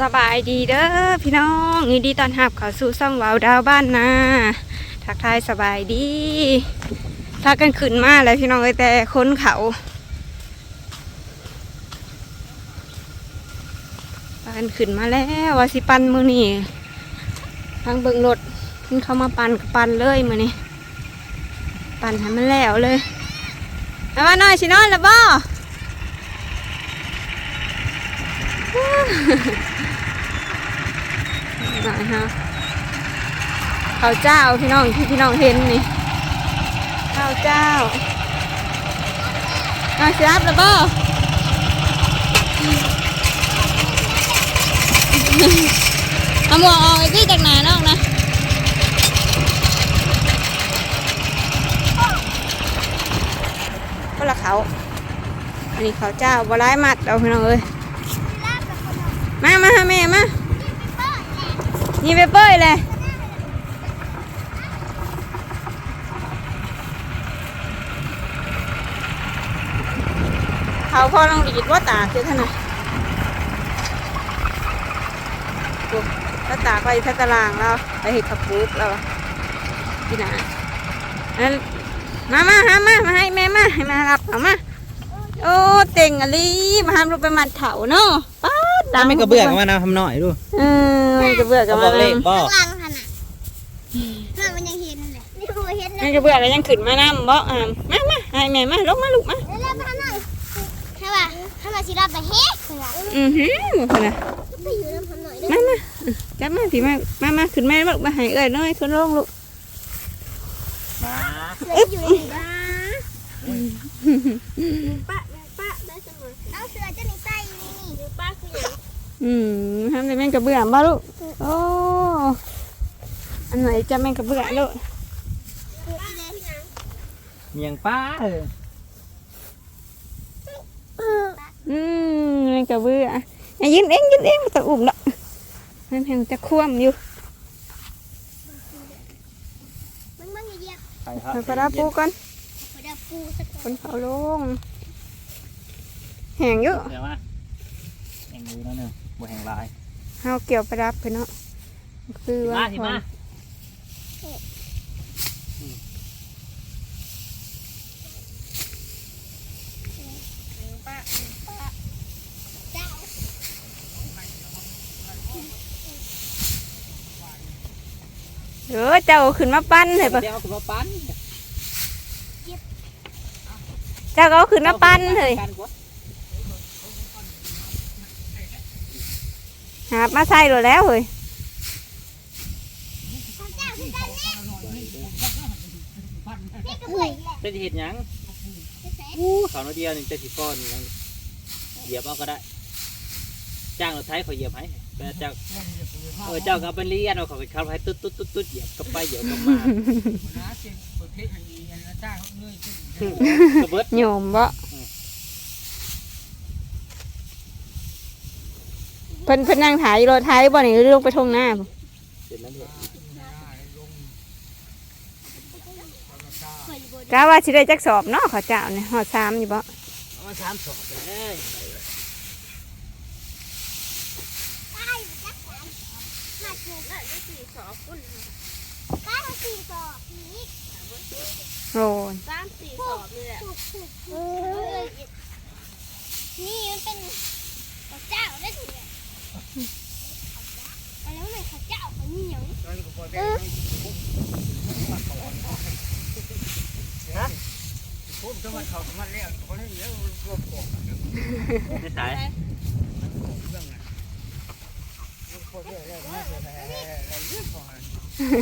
สบายดีเด้อพี่น้องยินดีตอนรับเขาสู่ซ่องวาวดาวบ้านนาทักทายสบายดีพากันขึ้นมาแล้วพี่น้องเอ้ยแต่คนเขาพากันขึ้นมาแล้ววาสิปันมือนี่ทางเบิงรถเพิ่นเข้ามาปันกับปันเลยมือนี่ปันให้มันแล้วเลยเอามาหน่อยสินอนแล้วบ่ หน่อยฮะข้าวเจ้าพี่น้องที่พี่น้องเห็นนี่ข้าวเจ้ามาสิรับแล้วบ่เอาหมวกออกไอ้พี่จากไหนน้องนะก็ละเขาอันนี้ข้าวเจ้าบร้ายมัดเอาพี่น้องเอ้ยมามาหาแม่มา นี่ไปเป้ยเลยเขาพอลองดีดว่าตาคือท่านน่ะปุ๊บถ้าตาไปทัตารางแล้วไปเห็ดขับปุ๊บแล้วพี่นาอันมามาหามามาให้แม่มาให้มารับเอามาโอ้เต่งอะลีมาทำรูปไปมัดเถาเนาะป๊าดถ้าไม่กระเบื้องมานะทำหน่อยดูเออ ไม่กระเบื้องกัเขาบบอกเลขมันบ่ ข้างหลังขนาดน่ามันยังเห็นเลยนี่คือเห็นนะมันกระเบื้องก็ยังขึ้นมาน้ำบ่อ่ามามาให้แม่มาลงมาลูกมาแล้วแล้วมาหน่อยถ้าว่าถ้ามาสิรับไปเฮ็ดคือว่าอือหือคนน่ะไปอยู่น้ำพันหน่อยได้มามาจับมาพี่มามามาขึ้นแม่ลูกมาให้เอ้ยน้อยขึ้นลงลูกมาเลยอยู่ในบ้านป้าป้าได้เสมอเอาเสือจะในใส่นี่นี่ป้าคือ อย่างอืมทำแต่แม่งกระเบื้องบ่ลูกโอ้อันไหนจะแม่งกระเบื้องลูกป้าเลยเมียงป้าเอออืมแม่งกระเบื้องอะยืนเองยืนเองบ่ตะอุ่มดอกมันแพงจะคว่ำอยู่มึงมึงอย่าเหยียบไปครับไปประดับปูก่อนไปดับปูสักคนเขาลงแหงอยู่เดี๋ยวมาแห่งมือแล้วเนอะ บ่แห่งลายเฮาเกี่ยวประดับเพิ่นเนาะคือว่ามาที่มาเจ้าเด้อเจ้าขึ้นมาปั้นให้ปะเดี๋ยวเอาขึ้นมาปั้น เจ้าก็เอาขึ้นมาปั้นเลย ปั้นกว่า หาบมาใส่โลดแล้วเฮ้ยของเจ้าคือกันนี่นี่ก็เผยแหละจะสิเห็ดหยังแสนอู้เขาหน้อยเดียวนี่จะสิฟ้อนนี่ยังเหยียบเอาก็ได้ จ้างรถไถเขาเหยียบให้แต่เจ้าเออเจ้าก็เอาไปเรียนเอาเขาไปขับให้ตุ๊ดตุ๊ดตุ๊ดตุ๊ดเหยียบก็ไปเหยียบก็มาก็เบิดโยมบ่ เพิ่นเพิ่นนั่งถ่ายรถไทยบ่นี่หรือลงไปทงหน้าบ่เสร็จแล้วเนี่ยเผยบนกะว่าสิได้จักสอบเนาะเขาเจ้าเนี่ยฮอดสามอยู่บ่เอามาสามสอบไปเลยใต้จักสามมาถูกแล้วได้สี่สอบคุณป้าสี่ สอบนี้โอ้ยสามสี่สอบนี่แหละนี่มันเป็นข้าวเจ้าได้ถูกเลยแล้วมันข้าวเจ้าเขาเหนียวไม่สาย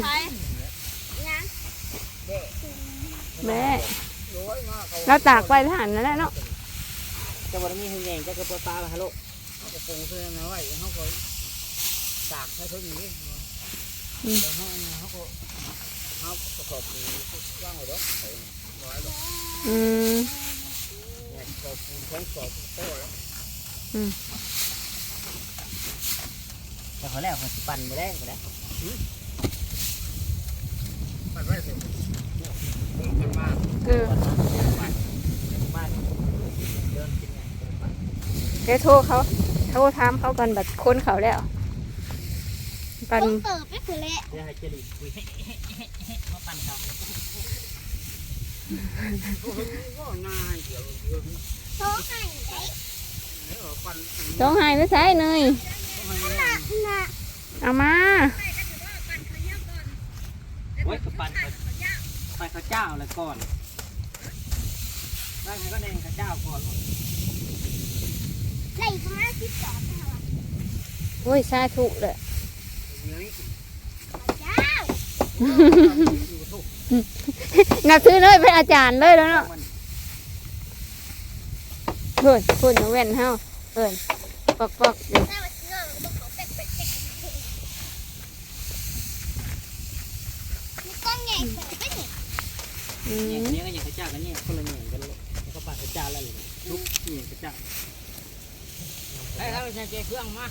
ใครนะแม่เราตากไปทหารนั่นแหละเนาะจะวันนี้หุ่นแยงจะกระโปรงปลาฮัลโหล กระโปรงเสื้อนะไว้เขาก็ตากให้เพิ่งนี้แต่เขาเขาก็เขาประกอบปูว่างไว้ด้วยใส่ไว้ด้วยอืมเนี่ยกอบปูนของกอบโต้แล้วอืมแต่เขาแล้วเขาปั่นไปได้ก็ได้เออบ้านมาเดินกินไงเดี๋ยวโทรเขา โทรถามเขากันบัดคนเขาแล้วปันต้องเติบไปคือแหละเดี๋ยวให้เจริญคุยมาปั่นเขาโอ้โหก็ง่ายเดี๋ยวเดี๋ยวโตให้ไอ้เดี๋ยวปั่นต้องให้ไปใส่เนยน่ะน่ะเอามาไว้กับปั่นเขาปั่นข้าวเจ้าเลยก่อนร่างไงก็แดงข้าวเจ้าก่อน ไล่ประมาณสิบสองนะคะโอ้ยสาธุเลยเนื้อเจ้าอยู่ทุกนับถือเลยเป็นอาจารย์เลยแล้วเนาะเพื่อนเพื่อนน้องแว่นเฮาเอินปอกปอกอยู่แต่ว่าเงาบอกเขาเป็ดเป็ดเป็ดมีกล้องใหญ่เปิดไปนี่อืเนี่ยมเนี้ยก็อย่างข้าวเจ้ากันเนี่ยคนละเนี่ยกันเลยแล้วก็ปั่นข้าวเจ้าแล้วเลยลุกเนี่ยข้าวเจ้า ไอ้เขาใช้เจ๊เครื่องมา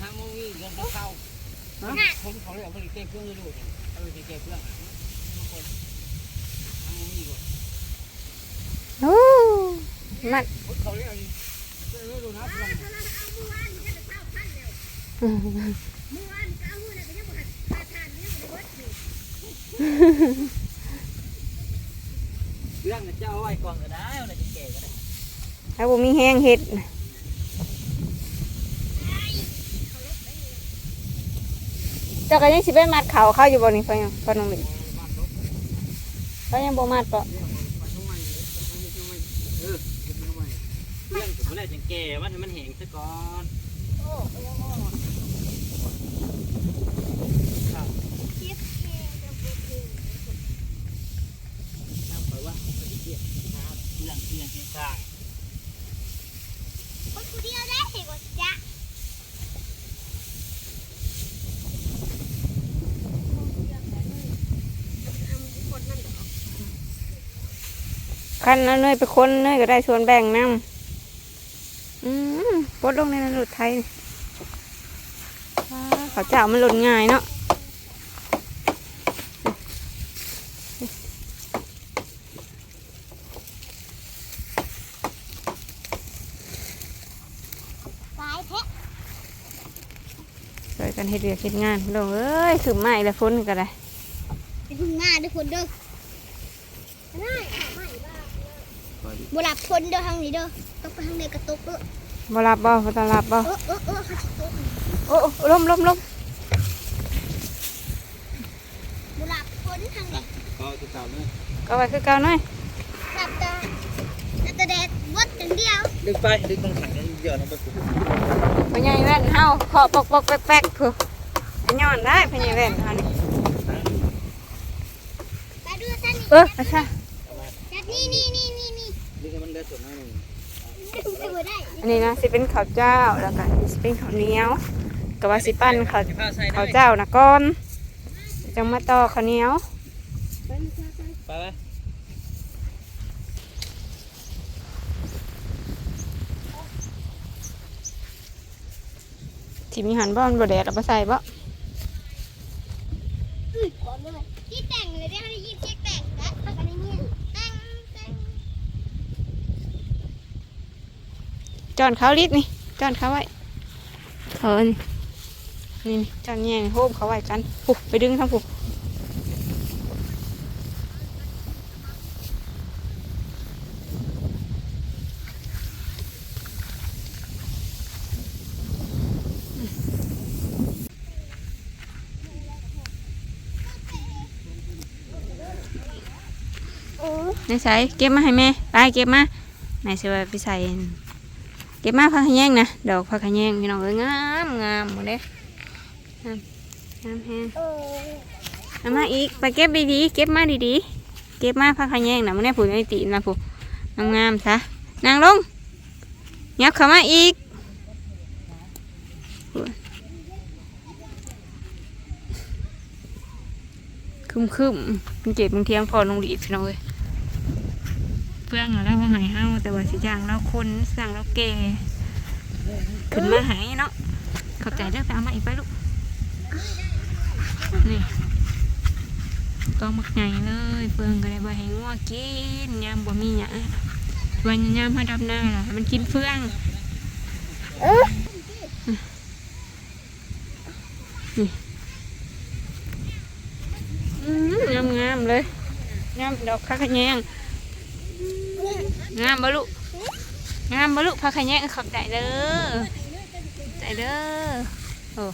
ทำมูวี่กันเข้าคนเขาเรียกว่าเจ๊เครื่องดูเนี่ยเขาเรียกเจ๊เครื่องบางคนทำมูวี่ก่อนโอ้มันเขาเรียกไม่รู้นะเรื่องเจ้าไว้ก่อนก็ได้อะไรจะแก่ก็ได้ถ้าบ่มีแห้งเห็ด จ้าก็ยังสิไปมัดเขาเข้าอยู่บ่นี่พ่อยังพ่อน้องหลิเขายังบ่มัดปะเรื่องถึงเมื่อไรจะแก่ว่าให้มันแห้งซะก่อนน้ำไปว่าไปเกี่ยน้ำเรื่องเรื่องเกี่ยข้าง คนผู้เดียวได้เห็นว่าจ้ะ คันเอาเนยไปคนเนยก็ได้ส่วนแบ่งน้ำอืมปลดลงในนั้นหลุดไทยว้าเขาวเจ้ามันหล่นง่ายเนาะสายแท้ช่วยกันเฮ็ดเรียกเฮ็ดงานลงเอ้ยถือไม้แล้วฝนก็ได้เป็นหุ่นหน้าด้วยคนเด้อได้ไม่บ้า บุหลับคนเด้อทางนี้เด้อตกไปทางไหนกระตุกเด้อบ่รับบ่บ่ต้องรับบ่เออเออเออเขาจะตกโอ้โอ้ล้มล้มล้มบุหลับคนทางไหนก็จะเก่าเลยก็ไว้คือเก่าหน่อยหลับตาหลับตาแดดวดอย่างเดียวดึงไปดึงตรงขันนี้เยอะนะไปปุ๊บพญายแว่นเฮาเคาะปอกปอกแป๊กแป๊กผู้ไปย้อนได้พญายแว่นเฮานี่ไปดูซะนี่เอออาชาจัดนี่นี่นี่นี่นี่ ดึงให้มันเลือดส่วนหน้าหนึ่งดึงไปบ่ได้อันนี้นะสิเป็นข้าวเจ้าแล้วก็สิเป็นข้าวเหนียวก็ว่าสิปั้นข้าวผ้าใส่ได้ข้าวเจ้านะก่อนจังมาต่อข้าวเหนียวไปไปที่มีหันบ่อนบ่แดดเอาไปใส่บ่ อุ้ยขอเลยที่แต่งเลยได้ให้ยิบเช็คแต่งนะอันนี้เนี่ยแต่งแต่ง จอนเขาลิดนี่จอนเขาไว้เออนี่นี่นี่จอนแยงโฮมเขาไว้กันปุ๊ไปดึงทั้งปุ๊ในใส่เก็บมาให้แม่ ไปเก็บมาไหนสิว่าไปใส่ เก็บมาผักขยงนะดอกผักขยงพี่น้องเอ้ยงามงามหมดเลยงามงามแฮงเอามาอีกไปเก็บดีๆเก็บมาดีๆเก็บมาผักขยงนะมันได้ผุนไอตีนะผู้งามงามซะนางลงยับเข้ามาอีกคึมคึมๆมันเจ็บบางเทียงพอลงดีพี่น้องเอ้ย ฟืองแล้วหายเฮาแต่ว่าสิจางเราคนสั่งเราเกขึ้นมาหายเนาะเขอบใจเรื่องไปเอามาอีกไปลูกนี่ก็มักไงเลยเฟืองก็ได้บ่ให้ง้วกินยามบ่มีหยังวันยามให้ดับหน้าล่ะมันกินเฟืองนี่งามๆเลยงามดอกคักแยง งามบ่ลูกงามบ่ลูกพักขะแยงขอบใจเด้อใจเด้อโอ้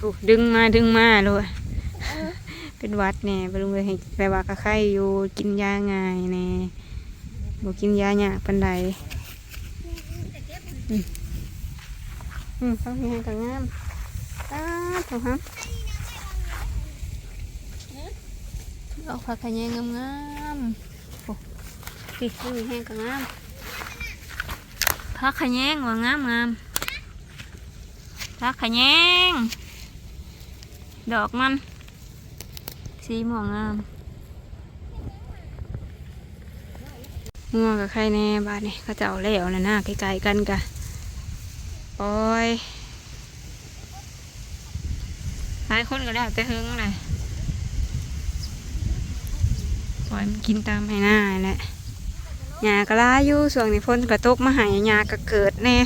ถูกดึงมาดึงมาเลย เป็นวัดแน่ไปลุงเลยให้ไปลว่ากระไข้อยู่กินยาง่ายแน่บ่กินยาหยาปันใดอืมอืมต้องมีให้กับงามตาถูกครับเอาผักขะแยงงามๆโอ้ดิต้องมีให้งกับงามผักขะแยงว่างามงามผักขะแยงดอกมัน สีม่วงงามม่วงกับใครแน่บ้านนี่เขาจะเอาแล้วนะหน้าไกลๆกันกะโอ้ยหลายคนก็แล้วแต่เฮงเลยปล่อยมันกินตามให้หน้าแหละหญ้าก็ลายอยู่ส่วนนี้ฝนกระตกมาใหายหญ้าก็เกิดแน่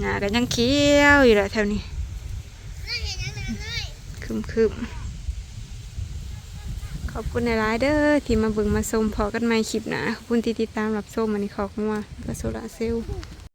หญ้าก็ยังเขียวอยู่แหละแถวนี้คึมคึมๆข อบคุณในร้ายเด้อที่มาเบิ่งมาชมพอกันใหม่คลิปหนะขอบคุณที่ติดตามรับชมมันนี้ขอบคุณว่าก็โซลาร์เซล